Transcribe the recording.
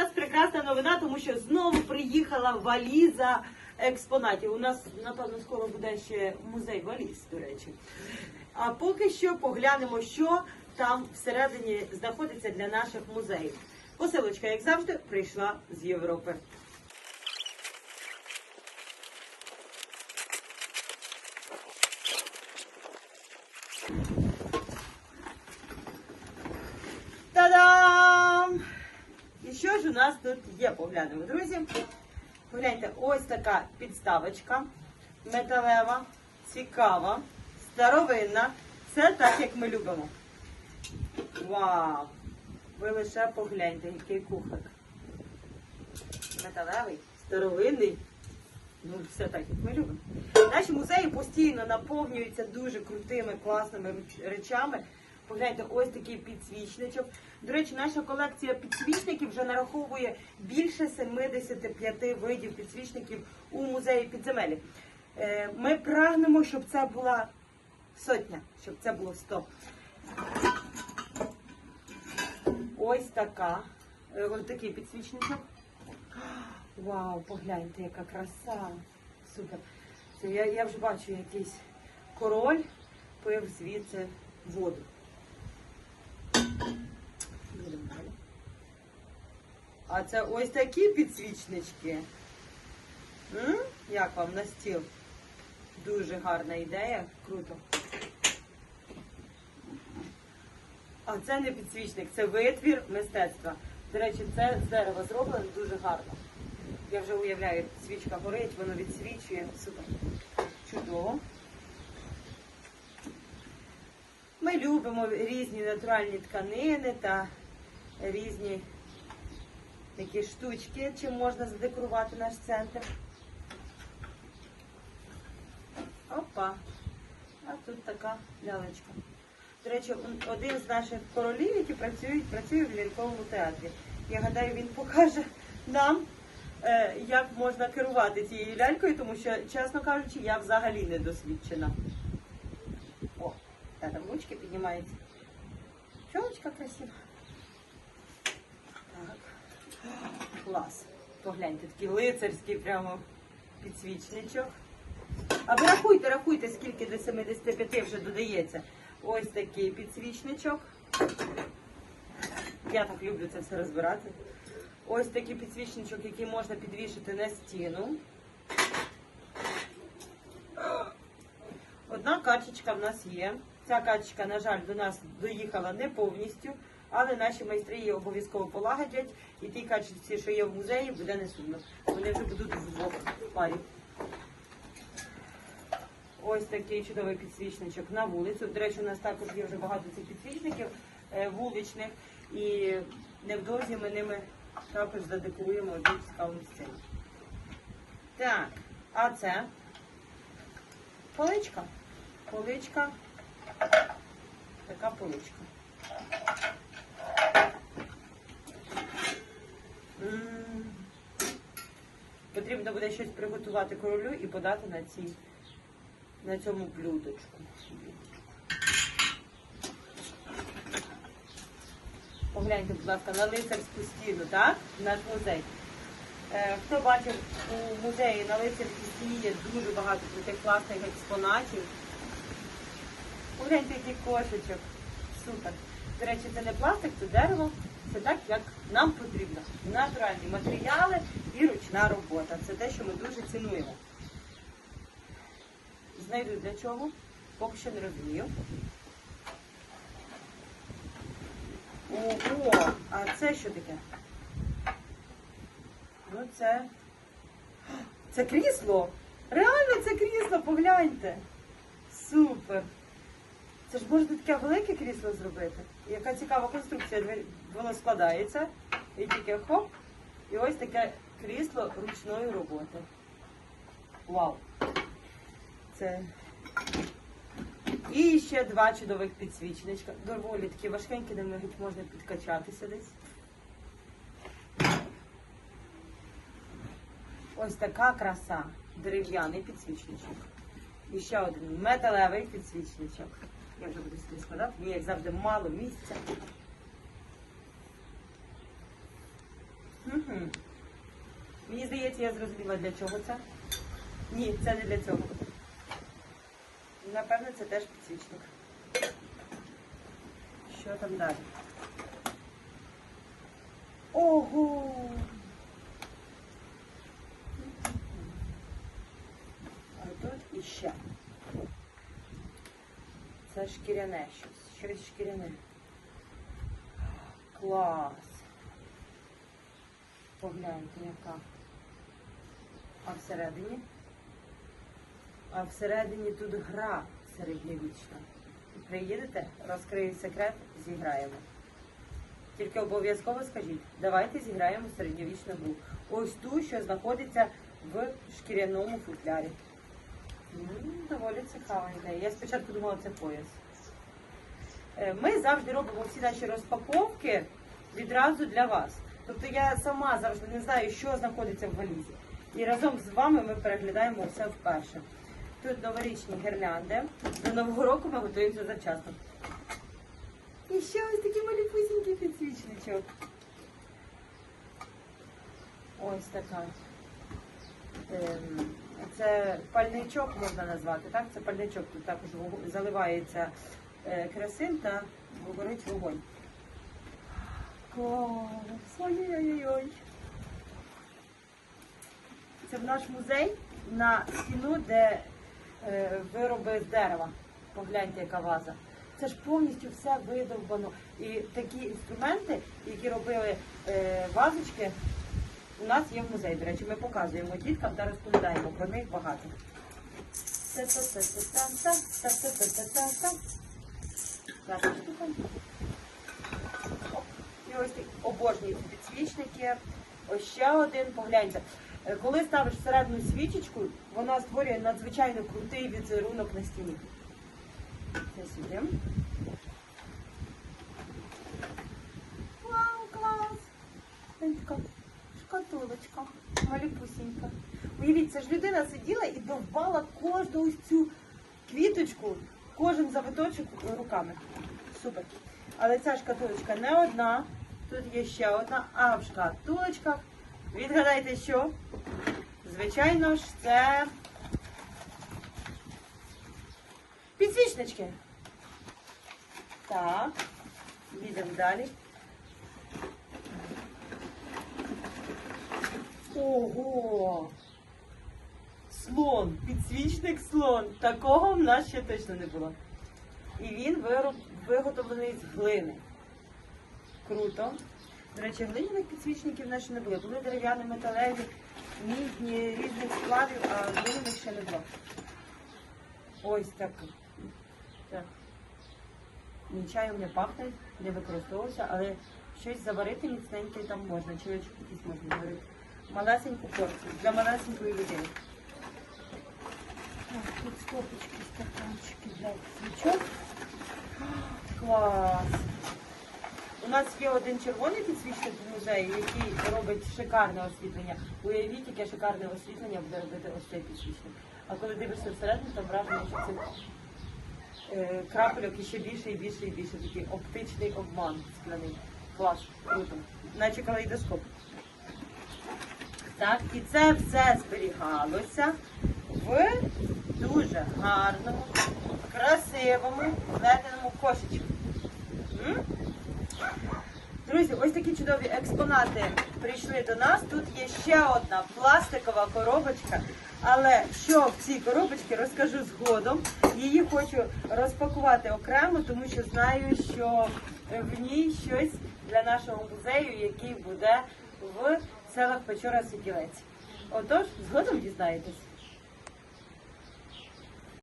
нас прекрасна новина, тому що знову приїхала валіза експонатів. У нас, напевно, скоро буде ще музей валіз, до речі. А поки що поглянемо, що там всередині знаходиться для наших музеїв. Посилочка, як завжди, прийшла з Європи. Та-дам! І що ж у нас тут є? Поглянемо, друзі. Погляньте, ось така підставочка металева, цікава, старовинна. Все так, як ми любимо. Вау! Ви лише погляньте, який кухлик. Металевий, старовинний. Ну, все так, як ми любимо. Наші музеї постійно наповнюються дуже крутими, класними речами. Погляньте, ось такий підсвічничок. До речі, наша колекція підсвічників вже нараховує більше 75 видів підсвічників у музеї підземелі. Е, Ми прагнемо, щоб це була сотня, щоб це було 100. Ось така. е, Ось такий підсвічничок. Вау, погляньте, яка краса. Супер. Це я, я вже бачу якийсь король пив звідси воду. Будемо далі. А це ось такі підсвічнички. Як вам на стіл? Дуже гарна ідея. Круто. А це не підсвічник, це витвір мистецтва. До речі, це з дерева зроблено дуже гарно. Я вже уявляю, свічка горить, воно відсвічує. Супер. Чудово. Ми любимо різні натуральні тканини та різні такі штучки, чим можна задекорувати наш центр. Опа. А тут така лялечка. До речі, один з наших королів, які працюють, працює в ляльковому театрі. Я гадаю, він покаже нам, е, як можна керувати цією лялькою, тому що, чесно кажучи, я взагалі не досвідчена. О, та там ручки піднімаються. Чолочка красива. Так. Клас. Погляньте, такий лицарський прямо підсвічничок. А ви рахуйте, рахуйте, скільки до 75 вже додається. Ось такий підсвічничок. Я так люблю це все розбирати. Ось такий підсвічничок, який можна підвішати на стіну. Одна качечка в нас є. Ця качечка, на жаль, до нас доїхала не повністю, але наші майстри її обов'язково полагодять. І тій качечці, що є в музеї, буде не сумно. Вони вже будуть в парі. Ось такий чудовий підсвічничок на вулицю. До речі, у нас також є вже багато цих підсвічників е, вуличних, і невдовзі ми ними також задекоруємо одну цікаву сцену. Так, а це поличка. Поличка. Така поличка. Потрібно буде щось приготувати королю і подати на цій на цьому блюдочку. Погляньте, будь ласка, на лицарську стіну, так? Наш музей. Е, хто бачив у музеї на лицарській стіні є дуже багато таких класних експонатів. Погляньте, який кошечок. Супер. До речі, це не пластик, це дерево. Це так, як нам потрібно. Натуральні матеріали і ручна робота. Це те, що ми дуже цінуємо. Знайду для чого, поки що не розумію. Ого, а це що таке? Ну це. Це крісло. Реально це крісло, погляньте. Супер. Це ж можна таке велике крісло зробити. Яка цікава конструкція. Воно складається. І тільки хоп. І ось таке крісло ручної роботи. Вау. Це. І ще два чудових підсвічничка. Доволі такі важкенькі, де навіть можна підкачатися десь. Ось така краса. Дерев'яний підсвічничок. І ще один металевий підсвічничок. Я вже буду сюди складати. Мені, як завжди, мало місця. М. Мені здається, я зрозуміла, для чого це. Ні, це не для цього. Напевно, це теж підсвічник. Що там далі? Ого! А тут іще. Це шкіряне щось. Щось шкіряне. Клас. Погляньте, яка. А всередині? А всередині тут гра середньовічна. Приїдете, розкрию секрет, зіграємо. Тільки обов'язково скажіть, давайте зіграємо середньовічну гру. Ось ту, що знаходиться в шкіряному футлярі. Доволі цікава ідея. Я спочатку думала, це пояс. Е, Ми завжди робимо всі наші розпаковки відразу для вас. Тобто я сама завжди не знаю, що знаходиться в валізі. І разом з вами ми переглядаємо все вперше. Тут новорічні гірлянди. До Нового року ми готуємося завчасно. І ще ось такий малюпусінький підсвічничок. Ось така. Ем, Це пальничок можна назвати, так? Це пальничок. Тут також заливається е, керосин та горить вогонь. Ой-ой-ой. Це в наш музей на стіну, де е, вироби з дерева. Погляньте, яка ваза. Це ж повністю все видовбано. І такі інструменти, які робили е, вазочки, у нас є в музеї. До речі, ми показуємо діткам та розповідаємо про них багато. Та-та-та-та-та. Штука. І ось такі обожнюю ці підсвічники. Ось ще один, погляньте. Е, Коли ставиш всередину свічечку, вона створює надзвичайно крутий візерунок на стіні. Це сюди. Вау, клас! Ось така шкатулочка, малюпусінька. Уявіть, це ж людина сиділа і довбала кожну цю квіточку, кожен завиточок руками. Супер. Але ця шкатулочка не одна. Тут є ще одна, а в шкатулочках. Відгадайте, що? Звичайно ж, це підсвічнички. Так, їдемо далі. Ого! Слон, підсвічник слон. Такого в нас ще точно не було. І він вироб, виготовлений з глини. Круто. До речі, глиняних підсвічників в нас ще не було. Були дерев'яні металеві, мідні, різних складів, а глиняних ще не було. Ось так. так. Ні, чаєм не пахне, не використовувався, але щось заварити міцненьке там можна, чайочок якийсь можна заварити. Малесеньку порцію для малесенької людини. Так, тут стопочки, стаканчики для свічок. Клас! У нас є один червоний підсвічник в музеї, який робить шикарне освітлення. Уявіть, яке шикарне освітлення буде робити ось цей підсвічник. А коли дивишся всередину, там враження, що це е, крапельок іще більше і більше і більше. Такий оптичний обман скляний. Клас, круто. Наче калейдоскоп. Так, і це все зберігалося в дуже гарному, красивому плетеному кошечку. Друзі, ось такі чудові експонати прийшли до нас. Тут є ще одна пластикова коробочка. Але що в цій коробочці розкажу згодом. Її хочу розпакувати окремо, тому що знаю, що в ній щось для нашого музею, який буде в селах Печора Сиділець. Отож, згодом дізнаєтесь.